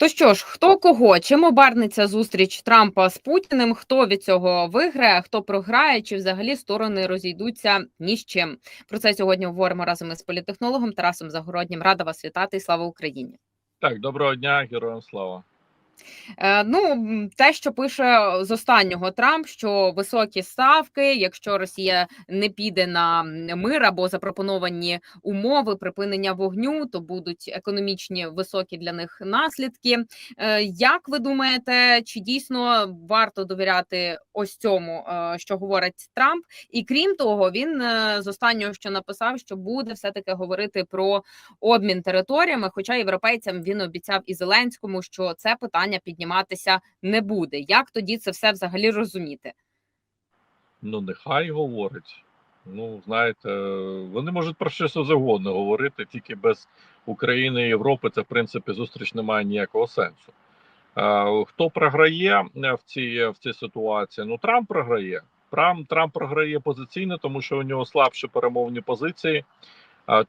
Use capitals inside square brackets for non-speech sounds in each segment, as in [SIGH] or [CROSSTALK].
То що ж, хто кого? Чим обернеться зустріч Трампа з Путіним? Хто від цього виграє, хто програє, чи взагалі сторони розійдуться ні з чим? Про це сьогодні говоримо разом із політехнологом Тарасом Загороднім. Рада вас вітати і слава Україні. Так, доброго дня, героям слава. Е, Ну, те, що пише з останнього Трамп, що високі ставки, якщо Росія не піде на мир або запропоновані умови припинення вогню, то будуть економічні високі для них наслідки. Е, Як ви думаєте, чи дійсно варто довіряти ось цьому, е, що говорить Трамп? І крім того, він з останнього, що написав, що буде все таки говорити про обмін територіями. Хоча європейцям він обіцяв і Зеленському, що це питання підніматися не буде. Як тоді це все взагалі розуміти? Ну, нехай говорить. Ну, знаєте, вони можуть про що завгодно говорити, тільки без України і Європи це, в принципі, зустріч не має ніякого сенсу. Хто програє е, в цій, в цій ситуації? Ну, Трамп програє. Трамп, Трамп програє позиційно, тому що у нього слабші перемовні позиції,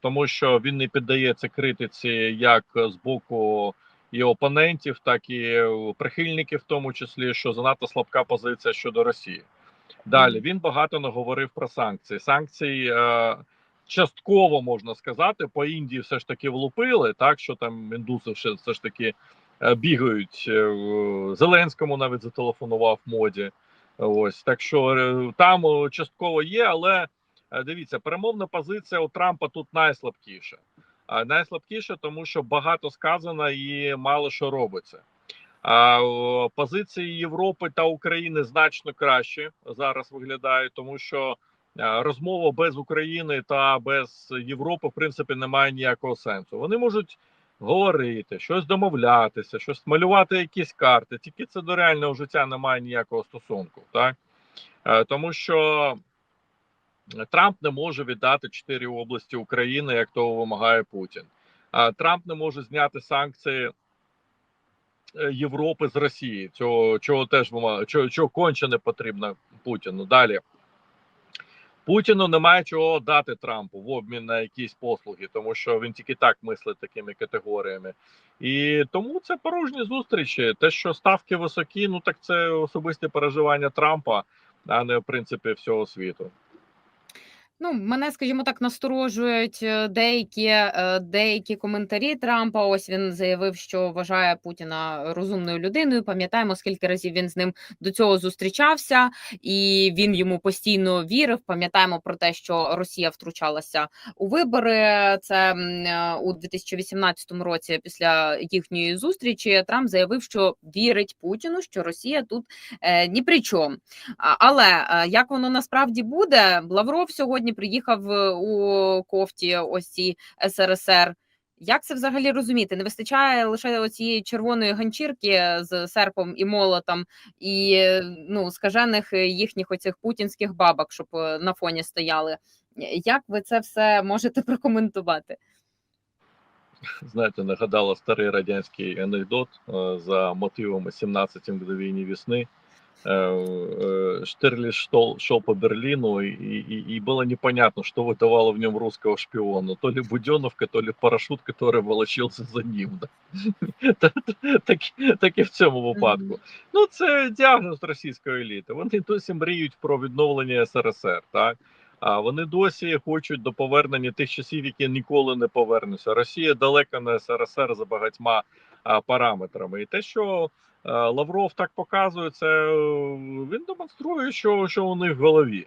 тому що він не піддається критиці як з боку і опонентів, так і е, прихильників, в тому числі, що занадто слабка позиція щодо Росії. Далі він багато наговорив про санкції. Санкції е, частково можна сказати, по Індії все ж таки влупили, так що там індуси все, все ж таки е, бігають. Е, Зеленському навіть зателефонував моді. Ось так що е, там е, частково є, але е, дивіться, перемовна позиція у Трампа тут найслабкіша. А найслабкіша, тому що багато сказано і мало що робиться. Позиції Європи та України значно краще зараз виглядають, тому що розмова без України та без Європи, в принципі, не має ніякого сенсу. Вони можуть говорити, щось домовлятися, щось малювати якісь карти. Тільки це до реального життя не має ніякого стосунку, так Е, тому що Трамп не може віддати чотири області України, як того вимагає Путін. Трамп не може зняти санкції. Е, Європи з Росії. Цього чого теж чого, чого конче не потрібно Путіну. Далі Путіну немає чого дати Трампу в обмін на якісь послуги, тому що він тільки так мислить такими категоріями. І тому це порожні зустрічі. Те, що ставки високі, ну так це особисте переживання Трампа, а не в принципі всього світу. Ну, мене, скажімо так, насторожують е, деякі е, деякі коментарі Трампа. Ось він заявив, що вважає Путіна розумною людиною. Пам'ятаємо, скільки разів він з ним до цього зустрічався, і він йому постійно вірив. Пам'ятаємо про те, що Росія втручалася у вибори. Це е, у 2018 році. Після їхньої зустрічі Трамп заявив, що вірить Путіну, що Росія тут е, ні при чому. Але е, як воно насправді буде, Лавров сьогодні приїхав е, у кофті ось цій СРСР. Як це взагалі розуміти? Не вистачає лише оцієї червоної ганчірки з серпом і молотом, і е, ну скажених е, їхніх оцих путінських бабок, щоб е, на фоні стояли. Як ви це все можете [LAUGHS] прокоментувати? Знаєте, нагадала старий радянський анекдот е, за мотивами 17 мгновений весны. Э, э, Штирлиц шел, шел по Берлину, и, и, и было непонятно, что выдавало в нем русского шпиона. То ли Буденовка, то ли парашют, который волочился за ним. Да? [LAUGHS] Та- та- Так, так і в цьому випадку. Ну, це діагноз російської еліти. Вони досі мріють про відновлення СРСР, так? А вони досі хочуть до повернення тих часів, які ніколи не повернуться. Росія далека не СРСР за багатьма а, параметрами. І те, що е, Лавров так показує, це е, він демонструє, що, що у них в голові.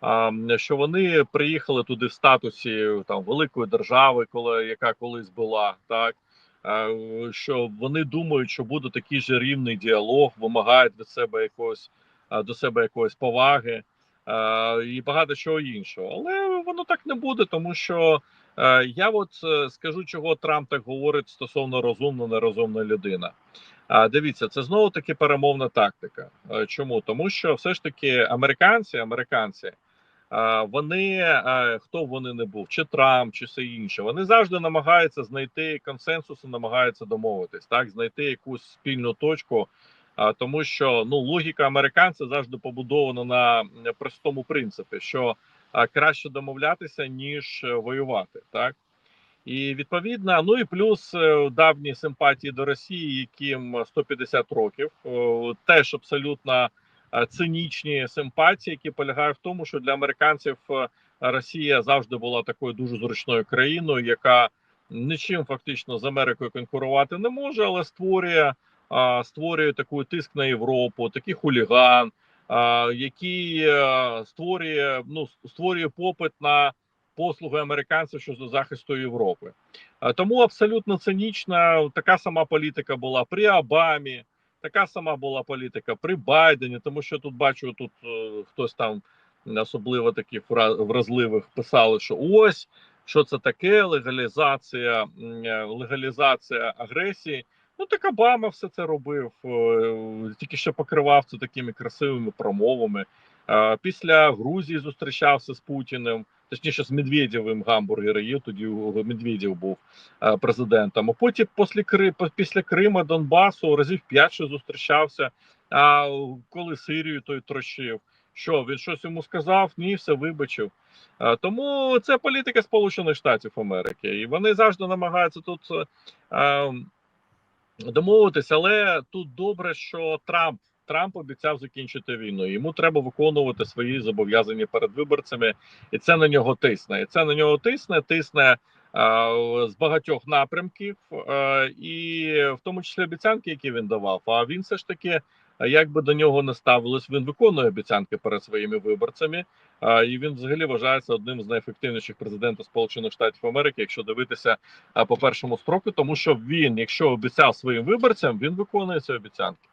А, що вони приїхали туди в статусі там великої держави, коли яка колись була, так а, що вони думають, що буде такий же рівний діалог, вимагають від себе якогось до себе якоїсь поваги і багато чого іншого. Але воно так не буде, тому що е, я от е, скажу, чого Трамп так говорить стосовно розумна, нерозумна людина. А дивіться, це знову таки перемовна тактика. Е, Чому? Тому що все ж таки американці, американці, вони е, хто вони не був, чи Трамп, чи все інше, вони завжди намагаються знайти консенсус намагаються домовитись, так знайти якусь спільну точку. Тому, що ну логіка американця завжди побудована на простому принципі, що краще домовлятися ніж е, воювати, так? І відповідно, ну і плюс е, давні симпатії до Росії, яким 150 років, теж абсолютно е, цинічні симпатії, які полягають в тому, що для американців е, Росія завжди була такою дуже зручною країною, яка нічим фактично з Америкою конкурувати не може, але створює створює таку тиск на Європу, такий хуліган, який е, створює ну створює попит на послуги американців щодо захисту Європи. Тому абсолютно цинічна така сама політика була при Обамі, така сама була політика при Байдені, тому що тут бачу, тут е, хтось там особливо таких вра- вразливих писали, що ось що це таке легалізація, е, легалізація агресії. Ну так Обама все це робив, е, тільки що покривав це такими красивими промовами. Е, Після Грузії зустрічався з Путіним, точніше з Медведєвим гамбургери їв, тоді Медведєв був е, президентом. А потім після, Кри, після Крима, Донбасу разів 5 зустрічався. А коли Сирію той трощив, що він щось йому сказав? Ні, все вибачив. Е, Тому це політика Сполучених Штатів Америки, і вони завжди намагаються тут е, домовитися. Але тут добре, що Трамп Трамп обіцяв закінчити війну. Йому треба виконувати свої зобов'язання перед виборцями, і це на нього тисне. І це на нього тисне, тисне. З багатьох напрямків, е, і в тому числі обіцянки, які він давав. А він все ж таки, як би до нього не ставилось, він виконує обіцянки перед своїми виборцями. І він взагалі вважається одним з найефективніших президентів Сполучених Штатів Америки, якщо дивитися по першому строку, тому що він, якщо обіцяв своїм виборцям, він виконує ці обіцянки.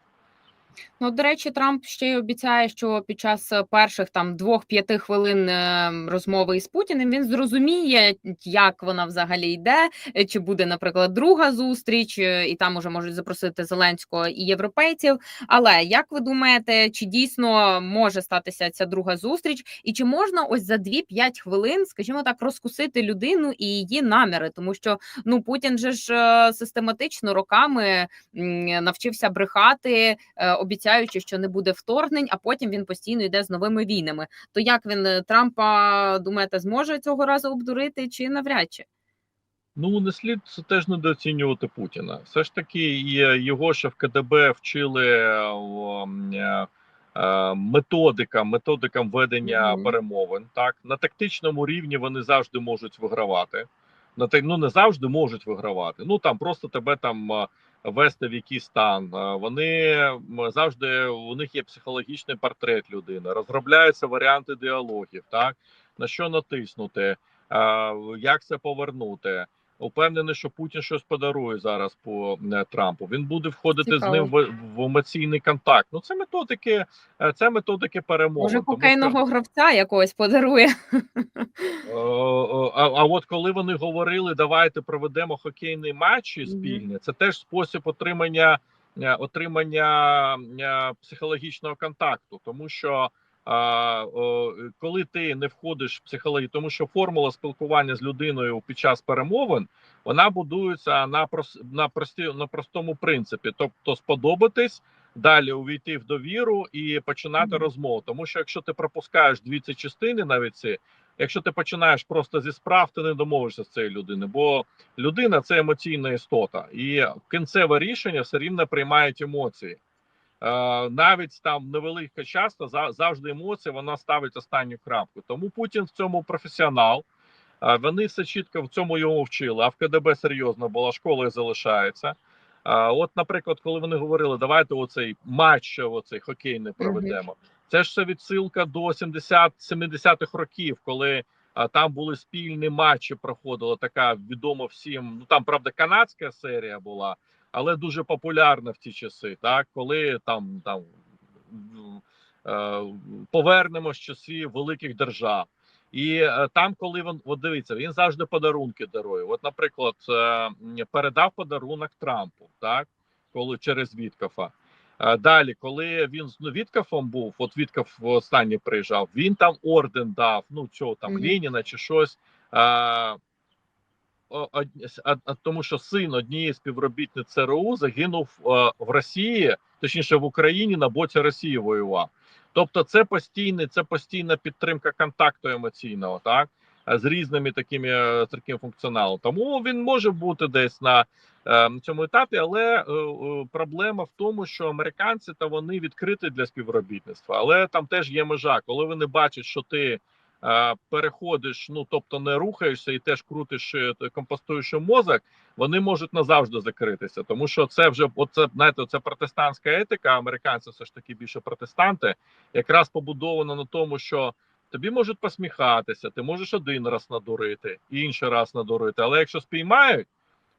Ну, до речі, Трамп ще й обіцяє, що під час е, перших там двох-п'яти хвилин е, розмови із Путіним він зрозуміє, як вона взагалі йде, е, чи буде, наприклад, друга зустріч, і там уже можуть запросити Зеленського і європейців. Але як ви думаєте, чи дійсно може статися ця друга зустріч, і чи можна ось за 2-5 хвилин, скажімо так, розкусити людину і її наміри? Тому що ну Путін же ж систематично роками навчився брехати. Обіцяючи, що не буде вторгнень, а потім він постійно йде з новими війнами. То як він е, Трампа думаєте, зможе цього разу обдурити чи навряд чи? Ну не слід теж недооцінювати Путіна. Все ж таки, його ще в КДБ вчили е, е, методикам, методикам ведення Мгм. перемовин. Так на тактичному рівні вони завжди можуть вигравати. На ну не завжди можуть вигравати. Ну там просто тебе там вести в який стан. Е, Вони завжди у них є психологічний портрет людини, розробляються варіанти діалогів. Так на що натиснути, е, як це повернути. Упевнений, що Путін щось подарує зараз по е, Трампу. Він буде входити Цікаво. з ним в, в емоційний контакт. Ну це методики, е, це методики перемоги. Може, хокейного гравця якогось подарує? Е, А, а от коли вони говорили, давайте проведемо хокейний матч Мгм. спільні, це теж спосіб отримання отримання психологічного контакту, тому що. А, коли ти не входиш в психологію, тому що формула спілкування з людиною під час перемовин вона будується на прос, на прості на простому принципі, тобто сподобатись, далі увійти в довіру і починати Мгм. розмову. Тому що якщо ти пропускаєш дві ці частини, навіть ці, якщо ти починаєш просто зі справ, ти не домовишся з цією людиною, бо людина це емоційна істота, і кінцеве рішення все рівно приймають емоції. Е, навіть там невелика часто за- завжди емоції вона ставить останню крапку. Тому Путін в цьому професіонал. Е, Вони все чітко в цьому його вчили. А в КДБ серйозно була школа і залишається. От, наприклад, коли вони говорили, давайте оцей матч, оцей хокейний проведемо. Це ж все відсилка до 70 70-х років, коли а, там були спільні матчі, проходила така відома всім. Ну там правда канадська серія була, але дуже популярна в ті часи. Так, коли там там е, повернемо з часів великих держав. І е, там, коли він от дивіться, він завжди подарунки дарує. От, наприклад, е, передав подарунок Трампу, так коли через Віткафа. Далі, коли він з ну, Віткафом був, от Віткаф останній приїжджав, він там орден дав, ну цього там Мгм. Леніна чи щось. А тому, що син однієї співробітниць ЦРУ загинув е, в Росії, точніше в Україні на боці Росії воював. Тобто, це постійний, це постійна підтримка контакту емоційного, так е, з різними такими е, таким функціоналом. Тому він може бути десь на е, цьому етапі, але проблема в тому, що американці та вони відкриті для співробітництва, але там теж є межа, коли вони бачать, що ти. Е, Переходиш, ну тобто не рухаєшся і теж крутиш е, компостуєш мозок, вони можуть назавжди закритися, тому що це вже оце, знаєте, це протестантська етика. Американці все ж таки більше протестанти, якраз побудована на тому, що тобі можуть посміхатися, ти можеш один раз надурити, інший раз надурити. Але якщо спіймають,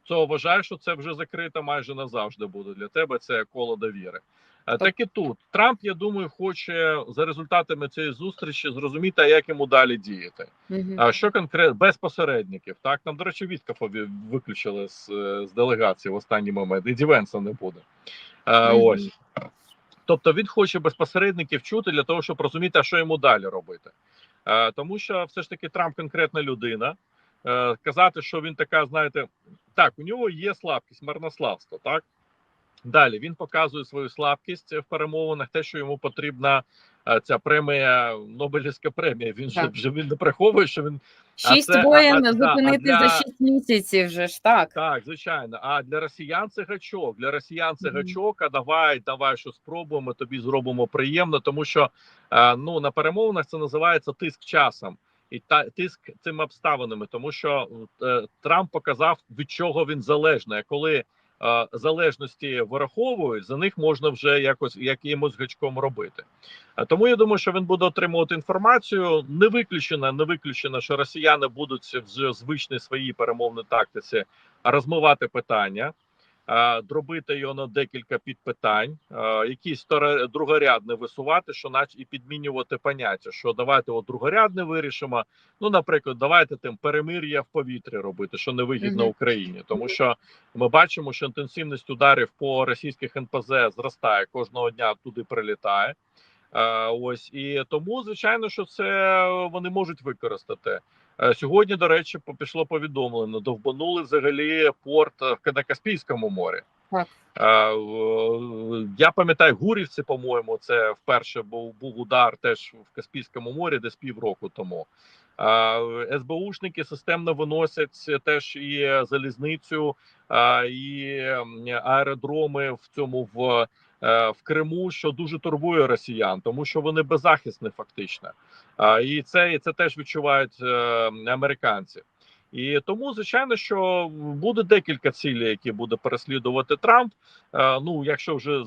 то вважаю, що це вже закрито майже назавжди буде для тебе. Це коло довіри. Е, Так і тут Трамп, я думаю, хоче за результатами цієї зустрічі зрозуміти, як йому далі діяти. Мгм. А що конкретно без посередників? Так нам, до речі, Віткафа виключили з, е, з делегації в останній момент, і Дівенса не буде. А, Мгм. Ось. Тобто він хоче без посередників чути для того, щоб розуміти, а що йому далі робити. А, тому що все ж таки Трамп конкретна людина. Е, казати, що він така, знаєте, так, у нього є слабкість, марнославство, так. Далі він показує свою слабкість в перемовинах, те, що йому потрібна е, ця премія, Нобелівська премія. Він Так. вже він не приховує, що він Шість це- воєн а- зупинити для- за шість місяців. Вже ж так. так, звичайно. А для росіян це гачок. Для росіян це Мгм. гачок. А давай, давай, що спробуємо. Тобі зробимо приємно, тому що е, ну на перемовинах це називається тиск часом. І та тиск цими обставинами, тому що е, Трамп показав від чого він залежний. Коли е, залежності вираховують, за них можна вже якось якимось гачком робити. Е, Тому я думаю, що він буде отримувати інформацію. Не виключено, не виключено, що росіяни будуть в звичній своїй перемовній тактиці розмивати питання, дробити його на декілька підпитань, е, якісь другорядне висувати, що наче і підмінювати поняття, що давайте от другорядне вирішимо. Ну, наприклад, давайте тим перемир'я в повітрі робити, що невигідно Мгм. Україні, тому що ми бачимо, що інтенсивність ударів по російських НПЗ зростає кожного дня туди прилітає. Е, ось і тому, звичайно, що це вони можуть використати. Е, Сьогодні, до речі, пішло повідомлено: довбанули взагалі порт е, на Каспійському морі. Так. Е, Я пам'ятаю, Гурівці, по-моєму, це вперше був, був удар теж в Каспійському морі, десь півроку тому. СБУшники системно виносять теж і залізницю, і аеродроми в цьому в, в Криму, що дуже турбує росіян, тому що вони беззахисні фактично. І це, і це теж відчувають е, американці. І тому, звичайно, що буде декілька цілей, які буде переслідувати Трамп. Е, Ну, якщо вже е,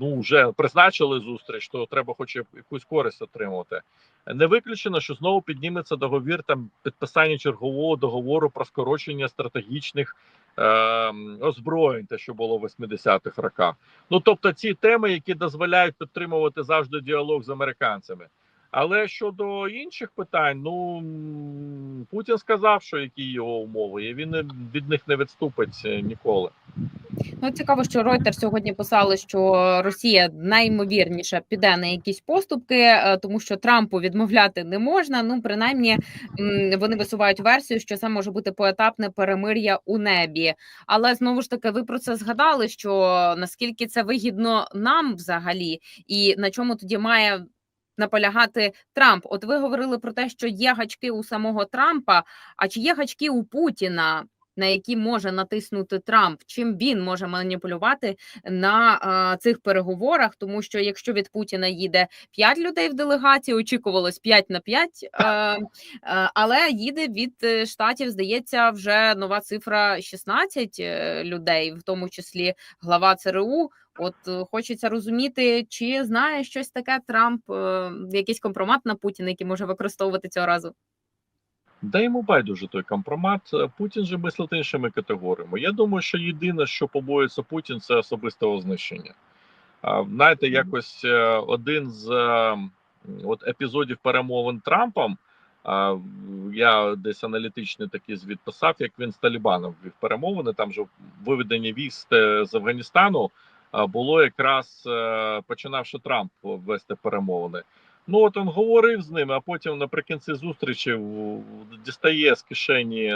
ну вже призначили зустріч, то треба хоч якусь користь отримувати. Не виключено, що знову підніметься договір там підписання чергового договору про скорочення стратегічних е, озброєнь, те, що було в 80-х роках. Ну тобто, ці теми, які дозволяють підтримувати завжди діалог з американцями. Але щодо інших питань, ну Путін сказав, що які його умови, і він від них не відступить е, ніколи. Ну цікаво, що Reuters сьогодні писали, що Росія найімовірніше піде на якісь поступки, е, тому що Трампу відмовляти не можна. Ну принаймні вони висувають версію, що це може бути поетапне перемир'я у небі. Але знову ж таки, ви про це згадали. Що наскільки це вигідно нам взагалі, і на чому тоді має наполягати Трамп? От ви говорили про те, що є гачки у самого Трампа. А чи є гачки у Путіна? На які може натиснути Трамп, чим він може маніпулювати на а, цих переговорах, тому що якщо від Путіна їде 5 людей в делегації, очікувалось 5 на 5, [LAUGHS] а, але їде від е, штатів, здається, вже нова цифра 16 е, людей, в тому числі глава ЦРУ. От е, хочеться розуміти, чи знає щось таке Трамп, якийсь компромат на Путіна, який може використовувати цього разу. Да йому байдуже той компромат. Путін же мислить іншими категоріями. Я думаю, що єдине, що побоїться Путін, це особистого знищення. Знаєте, якось е, один з е, от епізодів перемовин Трампом. Я десь аналітичний такий звіт писав, як він з Талібаном вів перемовини. Там же виведення військ е, з Афганістану було якраз е, починавши Трамп вести перемовини. Ну от він говорив з ними, а потім наприкінці зустрічі дістає з кишені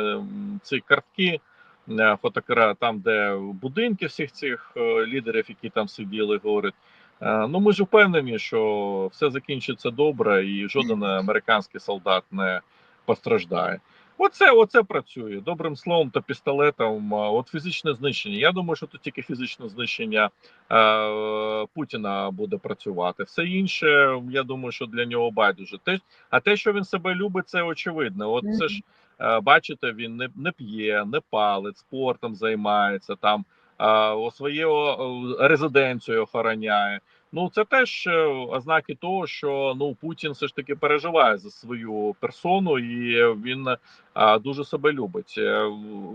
ці картки, е, фотокара там, де будинки всіх цих е, лідерів, які там сиділи, говорить. е, Ну, ми ж впевнені, що все закінчиться добре, і жоден американський солдат не постраждає. Оце, оце працює добрим словом та пістолетом. От фізичне знищення. Я думаю, що тут тільки фізичне знищення е, Путіна буде працювати. Все інше, я думаю, що для нього байдуже. Те, а те, що він себе любить, це очевидно. От це ж е, бачите, він не, не п'є, не палить, спортом займається там. е, Свою е, резиденцію охороняє. Ну це теж е, ознаки того, що ну Путін все ж таки переживає за свою персону, і він а, дуже себе любить. Е,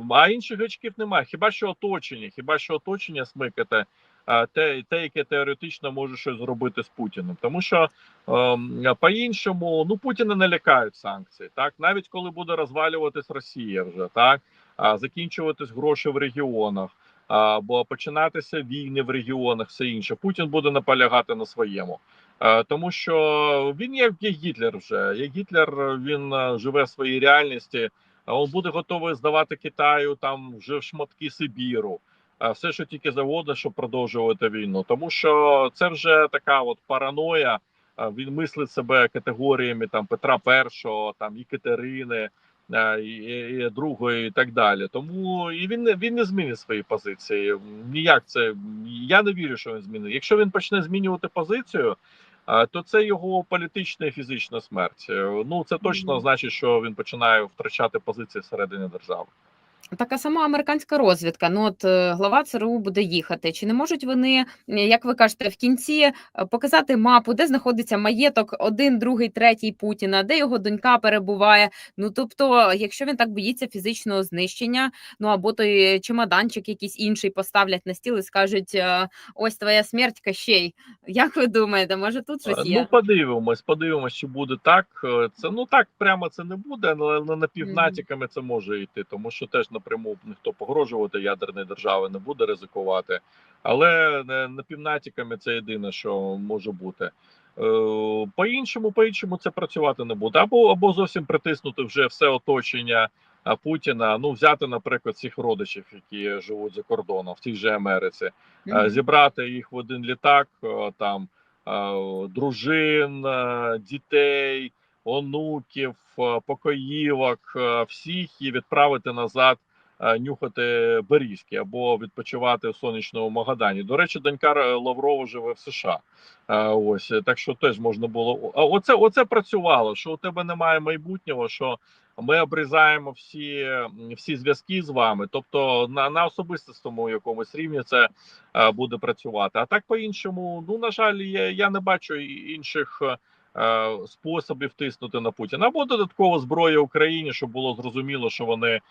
А інших очків немає. Хіба що оточення, хіба що оточення смикати, те, те, яке теоретично може щось зробити з Путіним. Тому що ем, по-іншому, ну Путіна не лякають санкції. Так, навіть коли буде розвалюватись Росія, вже так а, закінчуватись гроші в регіонах. Або починатися війни в регіонах, все інше. Путін буде наполягати на своєму, тому що він є Гітлер вже. Як Гітлер він живе в своїй реальності. а Він буде готовий здавати Китаю там вже в шматки Сибіру, все, що тільки завгодно, щоб продовжувати війну. Тому що це вже така от параноя. Він мислить себе категоріями там Петра І, там і Катерини. Е, І, другої, і так далі. Тому і він не він не змінить свої позиції. Ніяк це я не вірю, що він змінить. Якщо він почне змінювати позицію, то це його політична і фізична смерть. Е, Ну це точно значить, що він починає втрачати позиції всередині держави. Така сама американська розвідка. Ну от е, глава ЦРУ буде їхати. Чи не можуть вони, е, як ви кажете, в кінці е, показати мапу, де знаходиться маєток один, другий, третій Путіна, де його донька перебуває? Ну тобто, якщо він так боїться фізичного знищення, ну або той чемоданчик якийсь інший поставлять на стіл і скажуть: ось твоя смерть, Кащей. Як ви думаєте, може тут щось Е, є? Ну подивимось, подивимось, чи буде так. Це ну так прямо це не буде, але на- напівнатяками це може йти, тому що теж напряму ніхто погрожувати ядерної держави не буде ризикувати. Але напівнатяками це єдине, що може бути. Е, По-іншому, по-іншому це працювати не буде. Або або зовсім притиснути вже все оточення Путіна. Ну взяти, наприклад, цих родичів, які живуть за кордоном в тій же Америці. Мгм. Е, зібрати їх в один літак, е, там дружин, дітей, онуків, е, покоївок, е, всіх і відправити назад. е, Нюхати берізки або відпочивати в сонячному Магадані. До речі, донька Лаврова живе в США. Ось так що теж можна було. А оце оце працювало. Що у тебе немає майбутнього, що ми обрізаємо всі, всі зв'язки з вами. Тобто на, на особистому якомусь рівні це буде працювати. А так по-іншому, ну на жаль, я, я не бачу інших е, способів тиснути на Путіна. Або додатково зброя Україні, щоб було зрозуміло, що вони е,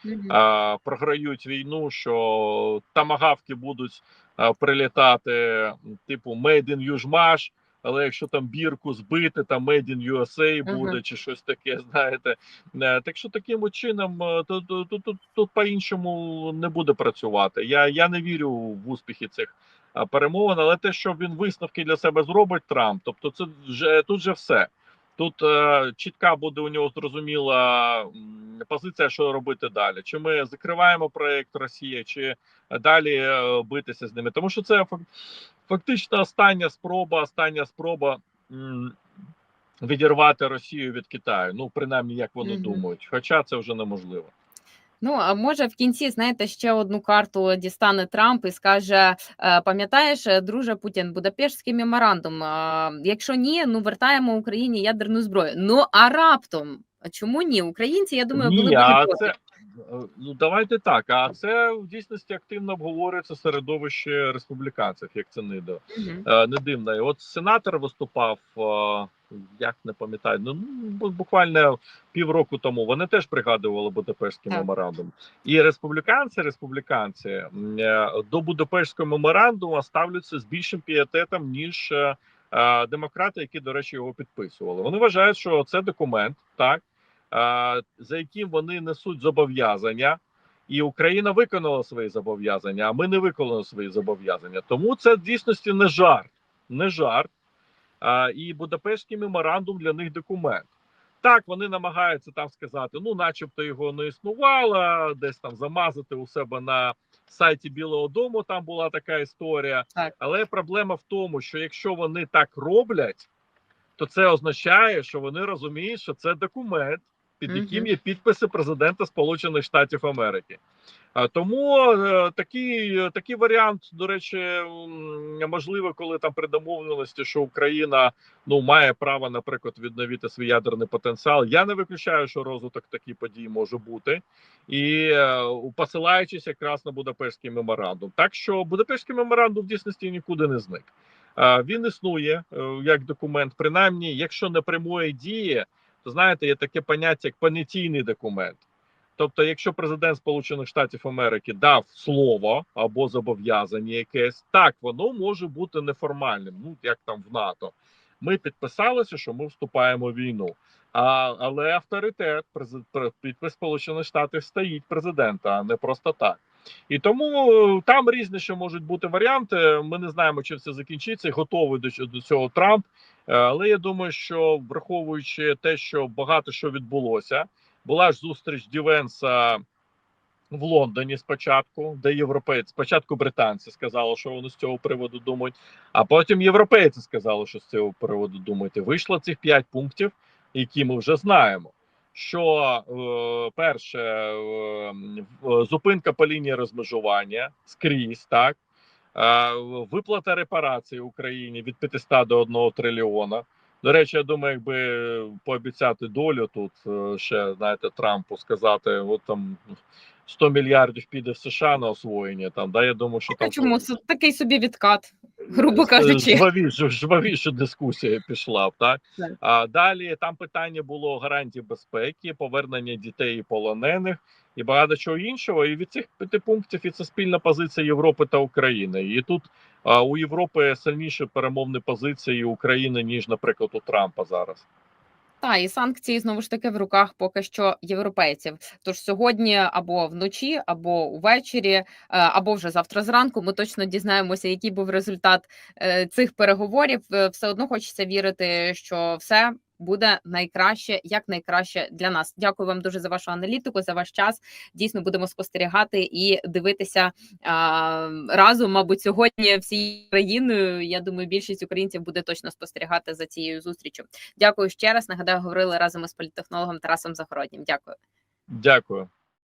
програють війну, що тамагавки будуть е, прилітати, типу Made in Южмаш. Але якщо там бірку збити, там Made in USA буде Мгм. чи щось таке, [LAUGHS] знаєте. Так що таким чином тут, тут, тут, тут, тут по-іншому не буде працювати. Я, я не вірю в успіхи цих перемовин, але те, що він висновки для себе зробить Трамп, тобто це вже тут же все. Тут е, чітка буде у нього зрозуміла позиція, що робити далі. Чи ми закриваємо проект Росія, чи далі е, битися з ними? Тому що це фак- фактично остання спроба, остання спроба відірвати Росію від Китаю. Ну, принаймні, як вони Мгм. думають. Хоча це вже неможливо. Ну, а може в кінці, знаєте, ще одну карту дістане Трамп і скаже: е, пам'ятаєш, е, друже Путін, Будапештський меморандум. Якщо ні, ну вертаємо Україні ядерну зброю. Ну а раптом, чому ні? Українці, я думаю, були б проти. ну давайте так. А це в дійсності активно обговорюється середовище республіканців, як це не до Мгм. е, не дивно. І От сенатор виступав, як не пам'ятаю, ну буквально півроку тому. Вони теж пригадували Будапештський Так. меморандум. І республіканці, республіканці е, до Будапештського меморандуму ставляться з більшим пієтетом ніж. е, е, Демократи, які, до речі, його підписували, вони вважають, що це документ, так за яким вони несуть зобов'язання, і Україна виконала свої зобов'язання, а ми не виконали свої зобов'язання. Тому це в дійсності не жарт, не жарт. І Будапештський меморандум для них документ. Так, вони намагаються там сказати, ну, начебто його не існувало, десь там замазати у себе на сайті Білого Дому. Там була така історія. Так. Але проблема в тому, що якщо вони так роблять, то це означає, що вони розуміють, що це документ, під яким є підписи президента Сполучених Штатів Америки. Тому е, такий, такий варіант, до речі, можливо, коли там при домовленості, що Україна ну має право, наприклад, відновити свій ядерний потенціал. Я не виключаю, що розвиток таких подій може бути, і е, посилаючись якраз на Будапештський меморандум. Так що Будапештський меморандум в дійсності нікуди не зник. Він існує е, як документ, принаймні, якщо не прямої дії, то знаєте, є таке поняття як понятійний документ. Тобто, якщо президент Сполучених Штатів Америки дав слово або зобов'язання якесь, так воно може бути неформальним, ну як там в НАТО. Ми підписалися, що ми вступаємо в війну. А, але авторитет, презид- пр- підпис Сполучених Штатів стоїть президента, а не просто так. І тому е, там різні ще можуть бути варіанти. Ми не знаємо, чи все закінчиться. Готовий до, до цього Трамп. Е, Але я думаю, що враховуючи те, що багато що відбулося, була ж зустріч Дівенса в Лондоні спочатку, де європейці, спочатку британці сказали, що вони з цього приводу думають, а потім європейці сказали, що з цього приводу думають. І вийшло цих п'ять пунктів, які ми вже знаємо. Що е, перше, е, зупинка по лінії розмежування скрізь, так е, виплата репарацій Україні від 500 до 1 трильйона. До речі, я думаю, якби пообіцяти долю тут ще знаєте Трампу сказати, от там 100 мільярдів піде в США на освоєння. Там да я думаю, що А там чому Це такий собі відкат? грубо Е, кажучи. жвавіше, жвавіше дискусія пішла. Так а далі там питання було гарантій безпеки, повернення дітей і полонених і багато чого іншого. І від цих п'яти пунктів і це спільна позиція Європи та України. І тут а, у Європи сильніші перемовні позиції України ніж, наприклад, у Трампа зараз. Та і санкції знову ж таки в руках поки що європейців. Тож сьогодні або вночі, або увечері, е, або вже завтра зранку. Ми точно дізнаємося, який був результат е, цих переговорів. Е, Все одно хочеться вірити, що все буде найкраще, як найкраще для нас. Дякую вам дуже за вашу аналітику, за ваш час. Дійсно будемо спостерігати і дивитися а, разом. Мабуть, сьогодні всією країною. Я думаю, більшість українців буде точно спостерігати за цією зустрічю. Дякую ще раз. Нагадаю, говорили разом із політтехнологом Тарасом Загороднім. Дякую. Дякую.